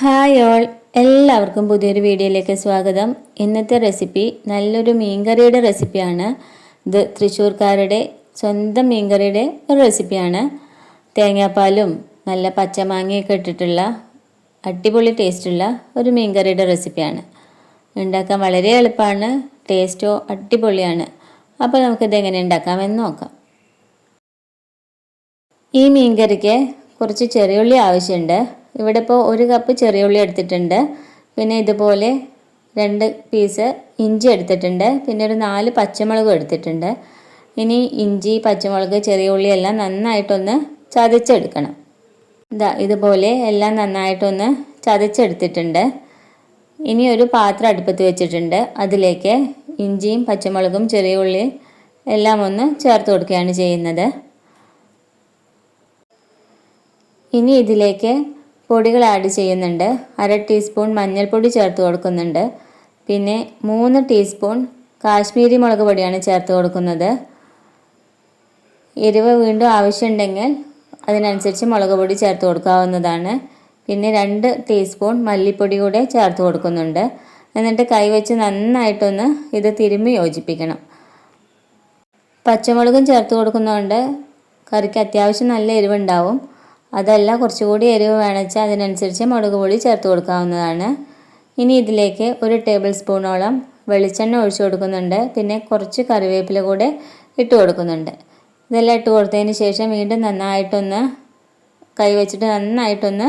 Hi all. എല്ലാവർക്കും പുതിയൊരു വീഡിയോയിലേക്ക് സ്വാഗതം. ഇന്നത്തെ റെസിപ്പി നല്ലൊരു മീൻകറിയുടെ റെസിപ്പിയാണ്. ഇത് തൃശ്ശൂർക്കാരുടെ സ്വന്തം മീൻകറിയുടെ ഒരു റെസിപ്പിയാണ്. തേങ്ങാപ്പാലും നല്ല പച്ചമാങ്ങയൊക്കെ ഇട്ടിട്ടുള്ള അടിപൊളി ടേസ്റ്റുള്ള ഒരു മീൻകറിയുടെ റെസിപ്പിയാണ്. ഉണ്ടാക്കാൻ വളരെ എളുപ്പമാണ് ടേസ്റ്റോ അടിപൊളിയാണ്. അപ്പോൾ നമുക്കിത് എങ്ങനെ ഉണ്ടാക്കാമെന്ന് നോക്കാം. ഈ മീൻകറിക്ക് കുറച്ച് ചെറിയുള്ളി ആവശ്യമുണ്ട്. ഇവിടെ ഇപ്പോൾ ഒരു കപ്പ് ചെറിയ ഉള്ളി എടുത്തിട്ടുണ്ട്. പിന്നെ ഇതുപോലെ രണ്ട് പീസ് ഇഞ്ചി എടുത്തിട്ടുണ്ട്. പിന്നെ ഒരു നാല് പച്ചമുളകും എടുത്തിട്ടുണ്ട്. ഇനി ഇഞ്ചി പച്ചമുളക് ചെറിയ ഉള്ളി എല്ലാം നന്നായിട്ടൊന്ന് ചതച്ചെടുക്കണം. ഇതാ ഇതുപോലെ എല്ലാം നന്നായിട്ടൊന്ന് ചതച്ചെടുത്തിട്ടുണ്ട്. ഇനി ഒരു പാത്രം അടുപ്പത്ത് വെച്ചിട്ടുണ്ട്. അതിലേക്ക് ഇഞ്ചിയും പച്ചമുളകും ചെറിയ ഉള്ളി എല്ലാം ഒന്ന് ചേർത്ത് കൊടുക്കുകയാണ് ചെയ്യുന്നത്. ഇനി ഇതിലേക്ക് പൊടികൾ ആഡ് ചെയ്യുന്നുണ്ട്. അര ടീസ്പൂൺ മഞ്ഞൾപ്പൊടി ചേർത്ത് കൊടുക്കുന്നുണ്ട്. പിന്നെ മൂന്ന് ടീസ്പൂൺ കാശ്മീരി മുളക് പൊടിയാണ് ചേർത്ത് കൊടുക്കുന്നത്. എരിവ് വീണ്ടും ആവശ്യമുണ്ടെങ്കിൽ അതിനനുസരിച്ച് മുളക് പൊടി ചേർത്ത് കൊടുക്കാവുന്നതാണ്. പിന്നെ രണ്ട് ടീസ്പൂൺ മല്ലിപ്പൊടി കൂടെ ചേർത്ത് കൊടുക്കുന്നുണ്ട്. എന്നിട്ട് കൈവച്ച് നന്നായിട്ടൊന്ന് ഇത് തിരുമ്മി യോജിപ്പിക്കണം. പച്ചമുളകും ചേർത്ത് കൊടുക്കുന്നതുകൊണ്ട് കറിക്ക് അത്യാവശ്യം നല്ല എരിവുണ്ടാവും. അതല്ല കുറച്ചുകൂടി എരിവ് വേണമെച്ചാൽ അതിനനുസരിച്ച് മുളക് പൊടി ചേർത്ത് കൊടുക്കാവുന്നതാണ്. ഇനി ഇതിലേക്ക് ഒരു ടേബിൾ സ്പൂണോളം വെളിച്ചെണ്ണ ഒഴിച്ചു കൊടുക്കുന്നുണ്ട്. പിന്നെ കുറച്ച് കറിവേപ്പില കൂടെ ഇട്ട് കൊടുക്കുന്നുണ്ട്. ഇതെല്ലാം ഇട്ട് കൊടുത്തതിന് ശേഷം വീണ്ടും നന്നായിട്ടൊന്ന് കൈവച്ചിട്ട് നന്നായിട്ടൊന്ന്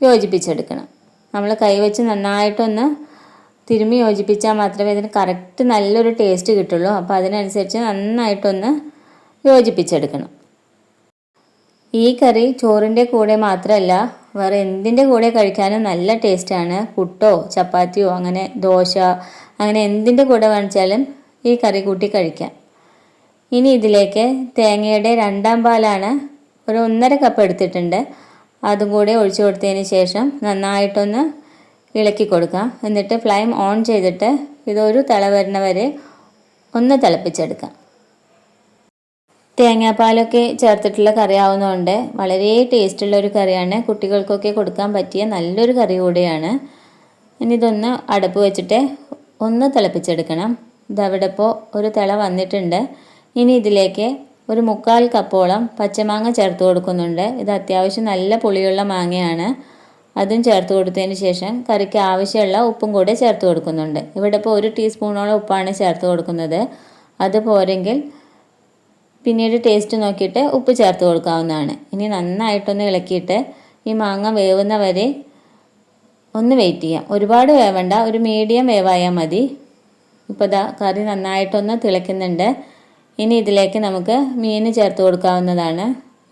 യോജിപ്പിച്ചെടുക്കണം. നമ്മൾ കൈവച്ച് നന്നായിട്ടൊന്ന് തിരുമ്മി യോജിപ്പിച്ചാൽ മാത്രമേ ഇതിന് കറക്റ്റ് നല്ലൊരു ടേസ്റ്റ് കിട്ടുള്ളൂ. അപ്പോൾ അതിനനുസരിച്ച് നന്നായിട്ടൊന്ന് യോജിപ്പിച്ചെടുക്കണം. ഈ കറി ചോറിന്റെ കൂടെ മാത്രമല്ല വേറെ എന്തിന്റെ കൂടെ കഴിക്കാനും നല്ല ടേസ്റ്റാണ് പുട്ടോ ചപ്പാത്തിയോ അങ്ങനെ ദോശ അങ്ങനെ എന്തിന്റെ കൂടെ വാങ്ങിച്ചാലും ഈ കറി കൂട്ടി കഴിക്കാം. ഇനി ഇതിലേക്ക് തേങ്ങയുടെ രണ്ടാം പാലാണ് ഒരു ഒന്നര കപ്പ് എടുത്തിട്ടുണ്ട്. അതും കൂടെ ഒഴിച്ചു കൊടുത്തതിന് ശേഷം നന്നായിട്ടൊന്ന് ഇളക്കി കൊടുക്കാം. എന്നിട്ട് ഫ്ലെയിം ഓൺ ചെയ്തിട്ട് ഇതൊരു തിള വരുന്ന വരെ ഒന്ന് തിളപ്പിച്ചെടുക്കാം. തേങ്ങാപ്പാലൊക്കെ ചേർത്തിട്ടുള്ള കറി ആവുന്നതുകൊണ്ട് വളരെ ടേസ്റ്റുള്ള ഒരു കറിയാണ്. കുട്ടികൾക്കൊക്കെ കൊടുക്കാൻ പറ്റിയ നല്ലൊരു കറി കൂടിയാണ്. ഇനി ഇതൊന്ന് അടുപ്പ് വെച്ചിട്ട് ഒന്ന് തിളപ്പിച്ചെടുക്കണം. ഇതവിടെ ഇപ്പോൾ ഒരു തിള വന്നിട്ടുണ്ട്. ഇനി ഇതിലേക്ക് ഒരു മുക്കാൽ കപ്പോളം പച്ചമാങ്ങ ചേർത്ത് കൊടുക്കുന്നുണ്ട്. ഇത് അത്യാവശ്യം നല്ല പുളിയുള്ള മാങ്ങയാണ്. അതും ചേർത്ത് കൊടുത്തതിന് ശേഷം കറിക്ക് ആവശ്യമുള്ള ഉപ്പും കൂടെ ചേർത്ത് കൊടുക്കുന്നുണ്ട്. ഇവിടെ ഇപ്പോൾ ഒരു ടീസ്പൂണോളം ഉപ്പാണ് ചേർത്ത് കൊടുക്കുന്നത്. അത് പോരെങ്കിൽ പിന്നീട് ടേസ്റ്റ് നോക്കിയിട്ട് ഉപ്പ് ചേർത്ത് കൊടുക്കാവുന്നതാണ്. ഇനി നന്നായിട്ടൊന്ന് ഇളക്കിയിട്ട് ഈ മാങ്ങ വേവുന്ന വരെ ഒന്ന് വെയിറ്റ് ചെയ്യാം. ഒരുപാട് വേവണ്ട ഒരു മീഡിയം വേവായാൽ മതി. ഇപ്പോൾ ഇതാ കറി നന്നായിട്ടൊന്ന് തിളയ്ക്കുന്നുണ്ട്. ഇനി ഇതിലേക്ക് നമുക്ക് മീൻ ചേർത്ത് കൊടുക്കാവുന്നതാണ്.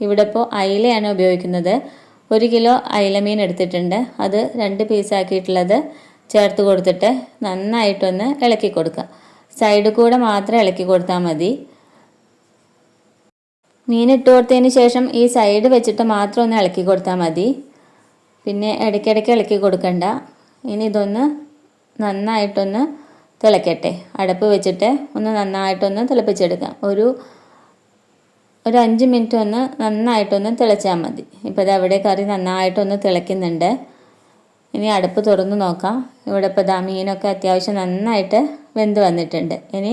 ഇവിടെ ഇപ്പോൾ അയിലയാണ് ഉപയോഗിക്കുന്നത്. ഒരു കിലോ അയില മീൻ എടുത്തിട്ടുണ്ട്. അത് രണ്ട് പീസാക്കിയിട്ടുള്ളത് ചേർത്ത് കൊടുത്തിട്ട് നന്നായിട്ടൊന്ന് ഇളക്കി കൊടുക്കുക സൈഡ് കൂടെ മാത്രം ഇളക്കി കൊടുത്താൽ മതി. മീൻ ഇട്ട് കൊടുത്തതിന് ശേഷം ഈ സൈഡ് വെച്ചിട്ട് മാത്രം ഒന്ന് ഇളക്കി കൊടുത്താൽ മതി. പിന്നെ ഇടയ്ക്കിടയ്ക്ക് ഇളക്കി കൊടുക്കണ്ട. ഇനി ഇതൊന്ന് നന്നായിട്ടൊന്ന് തിളക്കട്ടെ. അടപ്പ് വെച്ചിട്ട് ഒന്ന് നന്നായിട്ടൊന്ന് തിളപ്പിച്ചെടുക്കാം. ഒരു ഒരു അഞ്ച് മിനിറ്റ് ഒന്ന് നന്നായിട്ടൊന്ന് തിളച്ചാൽ മതി. ഇപ്പോൾ ഇത് അവിടെ കറി നന്നായിട്ടൊന്ന് തിളയ്ക്കുന്നുണ്ട്. ഇനി അടുപ്പ് തുറന്ന് നോക്കാം. ഇവിടെ ഇപ്പോൾ ദാ മീനൊക്കെ അത്യാവശ്യം നന്നായിട്ട് വെന്ത് വന്നിട്ടുണ്ട്. ഇനി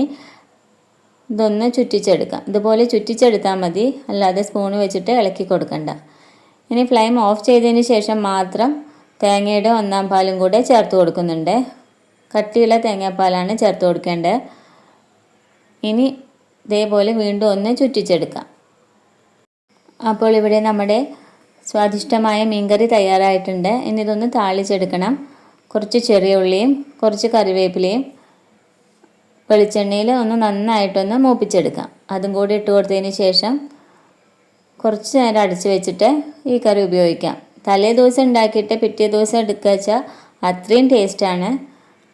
ഇതൊന്ന് ചുറ്റിച്ചെടുക്കാം. ഇതുപോലെ ചുറ്റിച്ചെടുത്താൽ മതി. അല്ലാതെ സ്പൂൺ വെച്ചിട്ട് ഇളക്കി കൊടുക്കണ്ട. ഇനി ഫ്ലെയിം ഓഫ് ചെയ്തതിന് ശേഷം മാത്രം തേങ്ങയുടെ ഒന്നാം പാലും കൂടെ ചേർത്ത് കൊടുക്കുന്നുണ്ട്. കട്ടിയുള്ള തേങ്ങാപ്പാലാണ് ചേർത്ത് കൊടുക്കേണ്ടത്. ഇനി ഇതേപോലെ വീണ്ടും ഒന്ന് ചുറ്റിച്ചെടുക്കാം. അപ്പോൾ ഇവിടെ നമ്മുടെ സ്വാദിഷ്ടമായ മീൻകറി തയ്യാറായിട്ടുണ്ട്. ഇനി ഇതൊന്ന് താളിച്ചെടുക്കണം. കുറച്ച് ചെറിയ ഉള്ളിയും കുറച്ച് കറിവേപ്പിലയും വെളിച്ചെണ്ണയിൽ ഒന്ന് നന്നായിട്ടൊന്ന് മൂപ്പിച്ചെടുക്കാം. അതും കൂടി ഇട്ട് കൊടുത്തതിന് ശേഷം കുറച്ച് നേരം അടച്ചു വെച്ചിട്ട് ഈ കറി ഉപയോഗിക്കാം. തലേ ദിവസം ഉണ്ടാക്കിയിട്ട് പിറ്റേ ദിവസം എടുക്കുക വെച്ചാൽ അത്രയും ടേസ്റ്റാണ്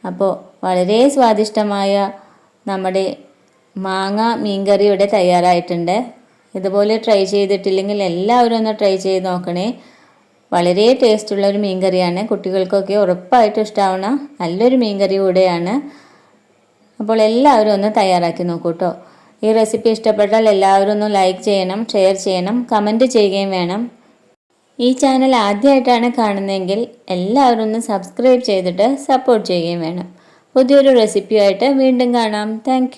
അപ്പോൾ വളരെ സ്വാദിഷ്ടമായ നമ്മുടെ മാങ്ങ മീൻകറി ഇവിടെ തയ്യാറായിട്ടുണ്ട്. ഇതുപോലെ ട്രൈ ചെയ്തിട്ടില്ലെങ്കിൽ എല്ലാവരും ഒന്ന് ട്രൈ ചെയ്ത് നോക്കണേ. വളരെ ടേസ്റ്റുള്ള ഒരു മീൻകറിയാണ്. കുട്ടികൾക്കൊക്കെ ഉറപ്പായിട്ടും ഇഷ്ടമാവണ നല്ലൊരു മീൻകറി കൂടെയാണ്. അപ്പോൾ എല്ലാവരും ഒന്ന് തയ്യാറാക്കി നോക്കൂ കേട്ടോ ഈ റെസിപ്പി ഇഷ്ടപ്പെട്ടാൽ എല്ലാവരും ഒന്ന് ലൈക്ക് ചെയ്യണം ഷെയർ ചെയ്യണം കമന്റ് ചെയ്യുകയും വേണം. ഈ ചാനൽ ആദ്യമായിട്ടാണ് കാണുന്നതെങ്കിൽ എല്ലാവരും ഒന്ന് സബ്സ്ക്രൈബ് ചെയ്തിട്ട് സപ്പോർട്ട് ചെയ്യുകയും വേണം. പുതിയൊരു റെസിപ്പിയായിട്ട് വീണ്ടും കാണാം. താങ്ക്